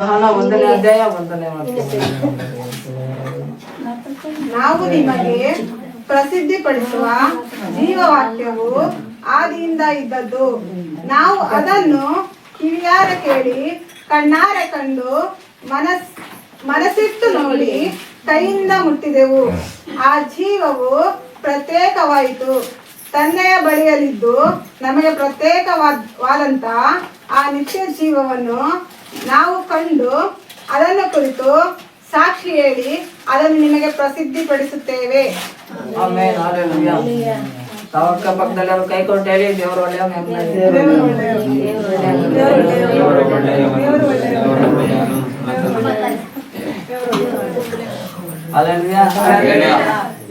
ಒಂದನೇ ಅಧ್ಯಾಯ ಒಂದನೇ ನಾವು ನಿಮಗೆ ಪ್ರಸಿದ್ಧಿಪಡಿಸುವ ಜೀವವಾಕ್ಯವು ಆದಿಯಿಂದ ಇದ್ದದ್ದು. ನಾವು ಅದನ್ನು ಕಿವಿಯಾರ ಕೇಳಿ, ಕಣ್ಣಾರೆ ಕಂಡು, ಮನಸ್, ಮನಸ್ಸಿಟ್ಟು ನೋಡಿ ಕೈಯಿಂದ ಮುಟ್ಟಿದೆವು. ಆ ಜೀವವು ಪ್ರತ್ಯೇಕವಾಯಿತು. ತನ್ನೆಯ ಬಳಿಯಲ್ಲಿದ್ದು ನಮಗೆ ಪ್ರತ್ಯೇಕವಾದಂತ ಆ ನಿತ್ಯ ಜೀವವನ್ನು ನಾವು ಕಂಡು ಅದನ್ನು ಕುರಿತು ಸಾಕ್ಷಿ ಹೇಳಿ ಅದನ್ನು ನಿಮಗೆ ಪ್ರಸಿದ್ಧಿಪಡಿಸುತ್ತೇವೆ. ಪಡಿಸುತ್ತೇವೆ ಹಾಲೆಲೂಯಾ ತಾವು ಅಕ್ಕಪಕ್ಕದಲ್ಲಿ ಅವ್ರು ಕೈ ಕೊಟ್ಟು ಹೇಳಿ ದೇವರು ಒಳ್ಳೆಯ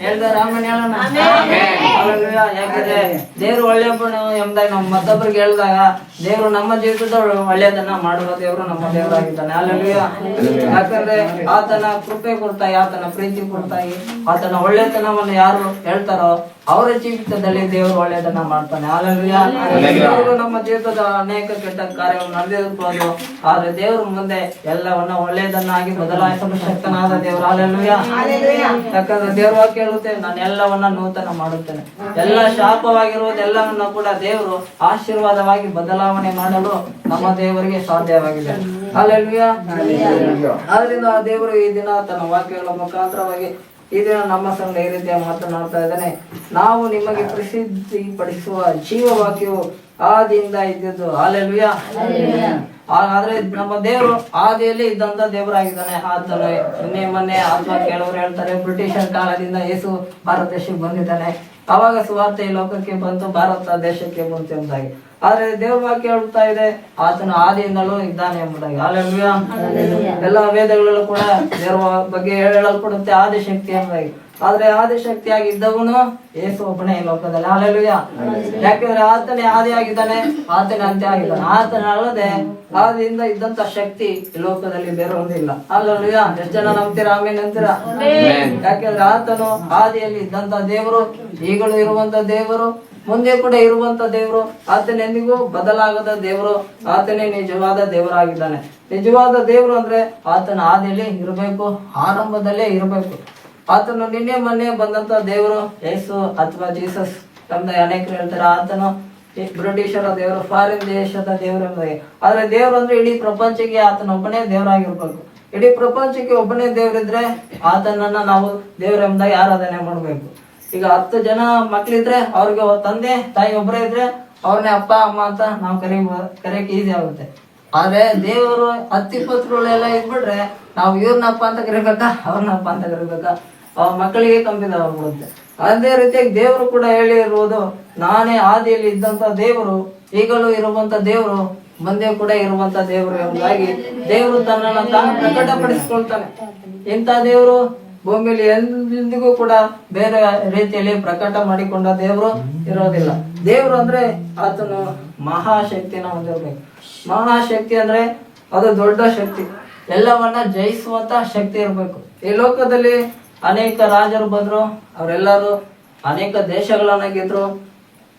ಹೇಳ್ದ ರಾಮನ್ ಹೇಳೋಣ. ಯಾಕಂದ್ರೆ ದೇವ್ರು ಒಳ್ಳೆ ಎಂಬುದಾಗಿ ನಾವು ಮತ್ತೊಬ್ಬರಿಗೆ ಹೇಳಿದಾಗ ದೇವ್ರು ನಮ್ಮ ಜೀವಿತದ ಒಳ್ಳೆಯದನ್ನ ಮಾಡುವ ದೇವರು ನಮ್ಮ ದೇವರಾಗಿದ್ದಾನೆ. ಅಲ್ಲೆಲೂಯಾ ಯಾಕಂದ್ರೆ ಆತನ ಕೃಪೆ ಕೊಡ್ತಾಯಿ ಆತನ ಪ್ರೀತಿ ಕೊಡ್ತಾಯಿ ಆತನ ಒಳ್ಳೆತನವನ್ನು ಯಾರು ಹೇಳ್ತಾರೋ ಅವರ ಜೀವಿತದಲ್ಲಿ ದೇವರು ಒಳ್ಳೆಯದನ್ನ ಮಾಡ್ತಾನೆ. ದೇವರು ನಮ್ಮ ಜೀವಿತದ ಅನೇಕ ಕೆಟ್ಟ ಕಾರ್ಯವನ್ನು ನಡೆದಿರ್ಬೋದು ಆದ್ರೆ ದೇವ್ರ ಮುಂದೆ ಎಲ್ಲವನ್ನ ಒಳ್ಳೆಯದನ್ನಾಗಿ ಬದಲಾಯಿಸಲು ಶಕ್ತನಾದ ದೇವರು. ಅಲ್ಲೆಲೂಯಾ ಯಾಕಂದ್ರೆ ದೇವ್ರ ಕೇಳುತ್ತೆ ನಾನು ಎಲ್ಲವನ್ನ ನೂತನ ಮಾಡುತ್ತೇನೆ. ಎಲ್ಲ ಶಾಪವಾಗಿರುವುದೆಲ್ಲವನ್ನ ಕೂಡ ದೇವರು ಆಶೀರ್ವಾದವಾಗಿ ಬದಲಾವಣೆ ಮಾಡಲು ನಮ್ಮ ದೇವರಿಗೆ ಸಾಧ್ಯವಾಗಿದೆ. ಆದ್ರಿಂದ ಆ ದೇವರು ಈ ದಿನ ತನ್ನ ವಾಕ್ಯಗಳ ಮುಖಾಂತರವಾಗಿ ಈ ದಿನ ನಮ್ಮ ಸಂಘ ಈ ರೀತಿಯ ಮಾತನಾಡ್ತಾ ಇದ್ದಾನೆ. ನಾವು ನಿಮಗೆ ಪ್ರಸಿದ್ಧಿ ಪಡಿಸುವ ಜೀವವಾಕ್ಯವು ಆದಿಯಿಂದ ಇದ್ದದ್ದು ಅಲ್ಲೆಲೂಯಾ ಆದ್ರೆ ನಮ್ಮ ದೇವರು ಆದಿಯಲ್ಲಿ ಇದ್ದಂತ ದೇವರಾಗಿದ್ದಾನೆ. ಆತನು ನಿನ್ನೆ ಮೊನ್ನೆ ಆತ್ಮ ಕೆಲವರು ಹೇಳ್ತಾರೆ ಬ್ರಿಟಿಷರ್ ಕಾಲದಿಂದ ಯೇಸು ಭಾರತ ದೇಶಕ್ಕೆ ಬಂದಿದ್ದಾನೆ. ಅವಾಗ ಸುವಾರ್ತೆ ಈ ಲೋಕಕ್ಕೆ ಬಂತು ಭಾರತ ದೇಶಕ್ಕೆ ಬಂತು ಎಂಬುದಾಗಿ. ಆದ್ರೆ ದೇವ್ರ ವಾಕ್ಯ ಹೇಳ್ತಾ ಇದೆ ಆತನ ಆದಿಯಿಂದಲೂ ಇದ್ದಾನೆ ಎಂಬುದಾಗಿ. ಅಲ್ಲೆಲೂಯಾ ಎಲ್ಲ ವೇದಗಳಲ್ಲೂ ಕೂಡ ದೇವರ ಬಗ್ಗೆ ಹೇಳಲ್ಪಡುತ್ತೆ ಆದಿಶಕ್ತಿ ಎಂಬುದಾಗಿ. ಆದ್ರೆ ಆದಿಶಕ್ತಿಯಾಗಿ ಇದ್ದವನು ಏಸು ಒಬ್ಬನೇ ಲೋಕದಲ್ಲಿ. ಅಲ್ಲೆಲೂಯಾ ಯಾಕಂದ್ರೆ ಆತನೇ ಆದಿಯಾಗಿದ್ದಾನೆ ಆತನೇ ಅಂತ್ಯ ಆಗಿದ್ದಾನೆ ಆತನ ಅಲ್ಲದೆ ಆದಿಯಿಂದ ಇದ್ದಂತ ಶಕ್ತಿ ಲೋಕದಲ್ಲಿ ಬೇರೊಂದಿಲ್ಲ. ಒಂದಿಲ್ಲ ಅಲ್ಲಲ್ವಾ ಎಷ್ಟು ಜನ ನಂಬ್ತೀರಾ? ಆಮೇಲೆ ಅಂತೀರಾ ಯಾಕೆಂದ್ರೆ ಆತನು ಆದಿಯಲ್ಲಿ ಇದ್ದಂತ ದೇವರು ಈಗಲೂ ಇರುವಂತ ದೇವರು ಮುಂದೆ ಕೂಡ ಇರುವಂತ ದೇವರು ಆತನ ಎಂದಿಗೂ ಬದಲಾಗದ ದೇವರು ಆತನೇ ನಿಜವಾದ ದೇವರಾಗಿದ್ದಾನೆ. ನಿಜವಾದ ದೇವರು ಅಂದ್ರೆ ಆತನ ಆದಿಯಲ್ಲಿ ಇರಬೇಕು ಆರಂಭದಲ್ಲೇ ಇರಬೇಕು. ಆತನು ನಿನ್ನೆ ಮೊನ್ನೆ ಬಂದಂತ ದೇವರು ಯೇಸು ಅಥವಾ ಜೀಸಸ್ ನಮ್ದ ಅನೇಕರು ಹೇಳ್ತಾರೆ, ಆತನು ಬ್ರಿಟಿಷರ ದೇವರು, ಫಾರಿನ್ ದೇಶದ ದೇವರು ಆದ್ರೆ ದೇವರು ಅಂದ್ರೆ ಇಡೀ ಪ್ರಪಂಚಕ್ಕೆ ಆತನ ಒಬ್ಬನೇ ದೇವರಾಗಿರ್ಬೇಕು. ಇಡೀ ಪ್ರಪಂಚಕ್ಕೆ ಒಬ್ಬನೇ ದೇವರಿದ್ರೆ ಆತನನ್ನ ನಾವು ದೇವ್ರ ಎಂಬುದಾಗಿ ಆರಾಧನೆ ಮಾಡಬೇಕು. ಈಗ ಹತ್ತು ಜನ ಮಕ್ಳಿದ್ರೆ ಅವ್ರಿಗೆ ತಂದೆ, ತಾಯಿ ಒಬ್ಬರೇ ಇದ್ರೆ ಅವ್ರನ್ನೇ ಅಪ್ಪ, ಅಮ್ಮ ಅಂತ ನಾವು ಕರಿ ಕರೆಯಕ್ಕೆ ಈಸಿ ಆಗುತ್ತೆ. ಆದ್ರೆ ದೇವರು ಹತ್ತಿಪ್ಪತ್ತುಗಳೆಲ್ಲ ಇದ್ಬಿಟ್ರೆ ನಾವು ಇವ್ರನ್ನಪ್ಪ ಅಂತ ಕರಿಬೇಕಾ, ಅವ್ರನ್ನಪ್ಪ ಅಂತ ಕರಿಬೇಕಾ? ಅವ್ರ ಮಕ್ಕಳಿಗೆ ಕಂಪಿತವಾಗ್ಬಿಡುತ್ತೆ ಅದೇ ರೀತಿಯಾಗಿ ದೇವರು ಕೂಡ ಹೇಳಿರುವುದು, ನಾನೇ ಆದಿಯಲ್ಲಿ ಇದ್ದಂತ ದೇವರು, ಈಗಲೂ ಇರುವಂತ ದೇವರು, ಮುಂದೆ ಕೂಡ ಇರುವಂತ ದೇವರು ಎಂಬುದಾಗಿ ದೇವರು ತನ್ನನ್ನು ತಾನು ಪ್ರಕಟಪಡಿಸಿಕೊಳ್ತಾನೆ. ಇಂಥ ದೇವರು ಭೂಮಿಯಲ್ಲಿ ಎಂದಿಗೂ ಕೂಡ ಬೇರೆ ರೀತಿಯಲ್ಲಿ ಪ್ರಕಟ ಮಾಡಿಕೊಂಡ ದೇವರು ಇರೋದಿಲ್ಲ. ದೇವರು ಅಂದ್ರೆ ಆತನು ಮಹಾಶಕ್ತಿನ ಹೊಂದಿರ್ಬೇಕು. ಮಹಾಶಕ್ತಿ ಅಂದ್ರೆ ಅದು ದೊಡ್ಡ ಶಕ್ತಿ. ಎಲ್ಲವನ್ನ ಜಯಿಸುವಂತ ಶಕ್ತಿ ಇರಬೇಕು. ಈ ಲೋಕದಲ್ಲಿ ಅನೇಕ ರಾಜರು ಬಂದರು, ಅವರೆಲ್ಲರೂ ಅನೇಕ ದೇಶಗಳನ್ನ ಗೆದ್ರು.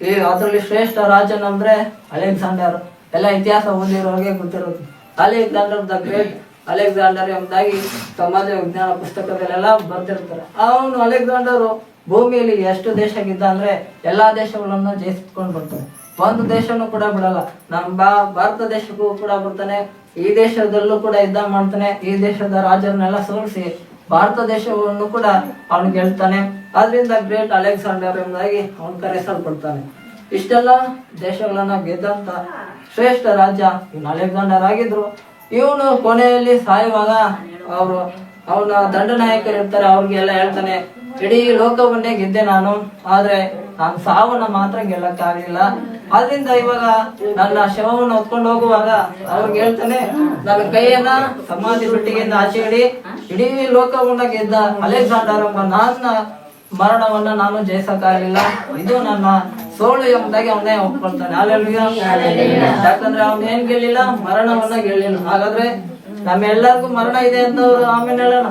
ಈ ಅದರಲ್ಲಿ ಶ್ರೇಷ್ಠ ರಾಜನಂದ್ರೆ ಅಲೆಕ್ಸಾಂಡರ್. ಎಲ್ಲ ಇತಿಹಾಸ ಓದಿರೋರಿಗೆ ಗೊತ್ತಿರೋದು. Alexander the great. ಅಲೆಕ್ಸಾಂಡರ್ ಎಂಬುದಾಗಿ ಸಮಾಜ ವಿಜ್ಞಾನ ಪುಸ್ತಕದಲ್ಲೆಲ್ಲ ಬರ್ತಿರ್ತಾರೆ ಅವನು ಅಲೆಕ್ಸಾಂಡರ್ ಭೂಮಿಯಲ್ಲಿ ಎಷ್ಟು ದೇಶಕ್ಕಿದ್ದ ಅಂದ್ರೆ ಎಲ್ಲಾ ದೇಶಗಳನ್ನು ಜಯಿಸ್ಕೊಂಡು ಬರ್ತಾನೆ. ಒಂದು ದೇಶನೂ ಕೂಡ ಬಿಡಲ್ಲ. ನಮ್ಮ ಭಾರತ ದೇಶಕ್ಕೂ ಕೂಡ ಬರ್ತಾನೆ. ಈ ದೇಶದಲ್ಲೂ ಕೂಡ ಯುದ್ಧ ಮಾಡ್ತಾನೆ. ಈ ದೇಶದ ರಾಜರನ್ನೆಲ್ಲ ಸೋಲಿಸಿ ಭಾರತ ದೇಶವನ್ನು ಕೂಡ ಅವನು ಗೆಲ್ತಾನೆ. ಅದರಿಂದ ಗ್ರೇಟ್ ಅಲೆಕ್ಸಾಂಡರ್ ಎಂಬುದಾಗಿ ಅವನು ಕರೆಸಲ್ಪಡ್ತಾನೆ ಇಷ್ಟೆಲ್ಲ ದೇಶಗಳನ್ನ ಗೆದ್ದಂತ ಶ್ರೇಷ್ಠ ರಾಜ್ಯ ಇವನು ಅಲೆಕ್ಸಾಂಡರ್ ಆಗಿದ್ರು. ಇವನು ಕೊನೆಯಲ್ಲಿ ಸಾಯುವಾಗ ಅವರು ಅವನ ದಂಡನಾಯಕರು ಇರ್ತಾರೆ ಅವ್ರಿಗೆಲ್ಲ ಹೇಳ್ತಾನೆ ಇಡೀ ಲೋಕವನ್ನೇ ಗೆದ್ದೆ ನಾನು. ಆದ್ರೆ ನಾನು ಸಾವನ್ನ ಮಾತ್ರ ಗೆಲ್ಲಕ್ಕಾಗಲಿಲ್ಲ. ಆದ್ರಿಂದ ಇವಾಗ ನನ್ನ ಶವವನ್ನು ಹೊತ್ಕೊಂಡು ಹೋಗುವಾಗ ಅವ್ರಿಗೆ ಹೇಳ್ತಾನೆ ನನ್ನ ಕೈಯನ್ನ ಸಮಾಧಿ ಪೆಟ್ಟಿಗೆಯಿಂದ ಆಚೆ ಇಡಿ ಇಡೀ ಲೋಕವನ್ನ ಗೆದ್ದ ಅಲೆಕ್ಸಾಂಡರ್ ಎಂಬ ನನ್ನ ಮರಣವನ್ನ ನಾನು ಜಯಿಸಕ್ಕಾಗಲಿಲ್ಲ. ಇದು ನನ್ನ ಸೋಳು ಎಂಬುದಾಗಿ ಅವನೇ ಒಪ್ಕೊಳ್ತಾನೆ. ಅಲ್ಲೆಲ್ಲ ಯಾಕಂದ್ರೆ ಅವನ್ ಏನ್ ಗೆಲ್ಲಿಲ್ಲ? ಮರಣವನ್ನ ಗೆಲ್ಲಿಲ್ಲ. ಹಾಗಾದ್ರೆ ನಮ್ಮೆಲ್ಲರಿಗೂ ಮರಣ ಇದೆ ಅಂತ ಅವ್ರು ಆಮೇಲೆ ಹೇಳೋಣ